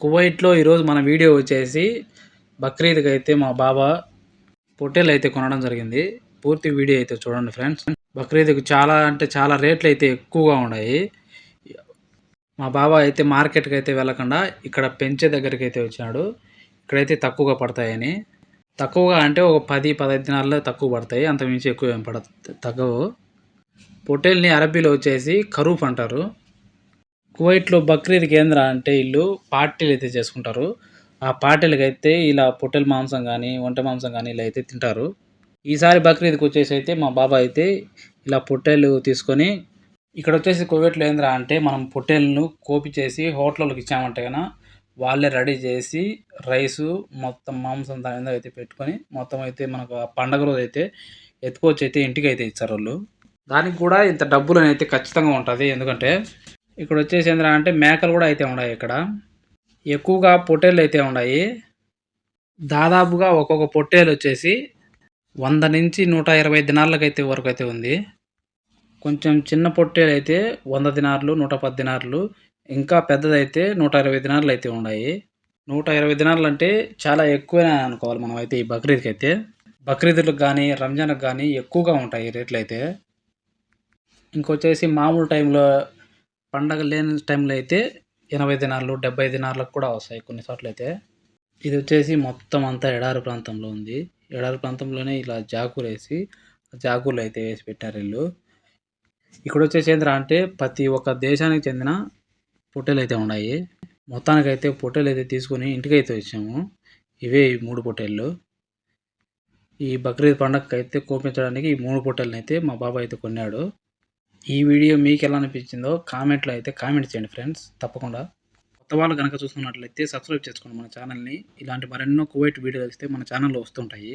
కువైట్లో ఈరోజు మన వీడియో వచ్చేసి బక్రీద్కి అయితే మా బాబా పొట్టేలు అయితే కొనడం జరిగింది. పూర్తి వీడియో అయితే చూడండి ఫ్రెండ్స్. బక్రీద్కి చాలా అంటే చాలా రేట్లు అయితే ఎక్కువగా ఉన్నాయి. మా బాబా అయితే మార్కెట్కి అయితే వెళ్ళకుండా ఇక్కడ పెంచే దగ్గరికి అయితే వచ్చాడు ఇక్కడైతే తక్కువగా పడతాయని. తక్కువగా అంటే ఒక పది పదహైదు దినాల్లో తక్కువ పడతాయి. అంతమించి ఎక్కువ ఏం పడ తగ్గవు. పొట్టేల్ని అరబీలో వచ్చేసి కరూఫ్ అంటారు. కువైట్లో బక్రీద్ కేంద్ర అంటే ఇల్లు పార్టీలు అయితే చేసుకుంటారు. ఆ పార్టీలకి అయితే ఇలా పొట్టెల మాంసం కానీ ఒంటె మాంసం కానీ ఇలా అయితే తింటారు. ఈసారి బక్రీద్కి వచ్చేసి అయితే మా బాబా అయితే ఇలా పొట్టేలు తీసుకొని ఇక్కడ వచ్చేసి కువైట్లో ఏంద్రా అంటే మనం పొట్టేలను కోపి చేసి హోటళ్ళకి ఇచ్చామంటే కన్నా వాళ్ళే రెడీ చేసి రైసు మొత్తం మాంసం దాని మీద అయితే పెట్టుకొని మొత్తం అయితే మనకు ఆ పండగ రోజు అయితే ఎత్తుకొచ్చి అయితే ఇంటికి అయితే ఇచ్చారు వాళ్ళు. దానికి కూడా ఇంత డబ్బులు అయితే ఖచ్చితంగా ఉంటుంది. ఎందుకంటే ఇక్కడ వచ్చేసి ఏంద్రా అంటే మేకలు కూడా అయితే ఉన్నాయి ఇక్కడ. ఎక్కువగా పొట్టేళ్ళు అయితే ఉన్నాయి. దాదాపుగా ఒక్కొక్క పొట్టేలు వచ్చేసి వంద నుంచి నూట ఇరవై దినార్లకైతే వరకు అయితే ఉంది. కొంచెం చిన్న పొట్టేలు అయితే వంద దినార్లు నూట పది దినార్లు ఇంకా పెద్దదైతే నూట ఇరవై దినార్లు అయితే ఉన్నాయి. నూట ఇరవై దినార్లు అంటే చాలా ఎక్కువనే అనుకోవాలి మనం అయితే ఈ బక్రీద్కి అయితే బక్రీదులకు కానీ రంజాన్కి కానీ ఎక్కువగా ఉంటాయి రేట్లు అయితే ఇంకొచ్చేసి మామూలు టైంలో పండగ లేని టైంలో అయితే ఎనభై దినాలు డెబ్బై దినాలకు కూడా వస్తాయి కొన్ని చోట్ల అయితే ఇది వచ్చేసి మొత్తం అంతా ఎడారి ప్రాంతంలో ఉంది. ఎడారి ప్రాంతంలోనే ఇలా జాకూలు వేసి జాకూలు అయితే వేసి పెట్టారు వీళ్ళు. ఇక్కడ వచ్చేసి ఏంద్రా అంటే ప్రతి ఒక్క దేశానికి చెందిన పొట్టేలు అయితే ఉన్నాయి. మొత్తానికి అయితే పొట్టేలు అయితే తీసుకొని ఇంటికి అయితే వచ్చాము. ఇవే ఈ మూడు పొట్టేళ్ళు. ఈ బక్రీద్ పండగకి అయితే కోపించడానికి ఈ మూడు పొట్టేళ్ళని అయితే మా బాబాయ్ అయితే కొన్నాడు. ఈ వీడియో మీకు ఎలా అనిపించిందో కామెంట్లో అయితే కామెంట్ చేయండి ఫ్రెండ్స్ తప్పకుండా. కొత్త వాళ్ళు కనుక చూస్తున్నట్లయితే సబ్స్క్రైబ్ చేసుకోండి మన ఛానల్ని ఇలాంటి మరెన్నో కువైట్ వీడియోలు వస్తే మన ఛానల్లో వస్తుంటాయి.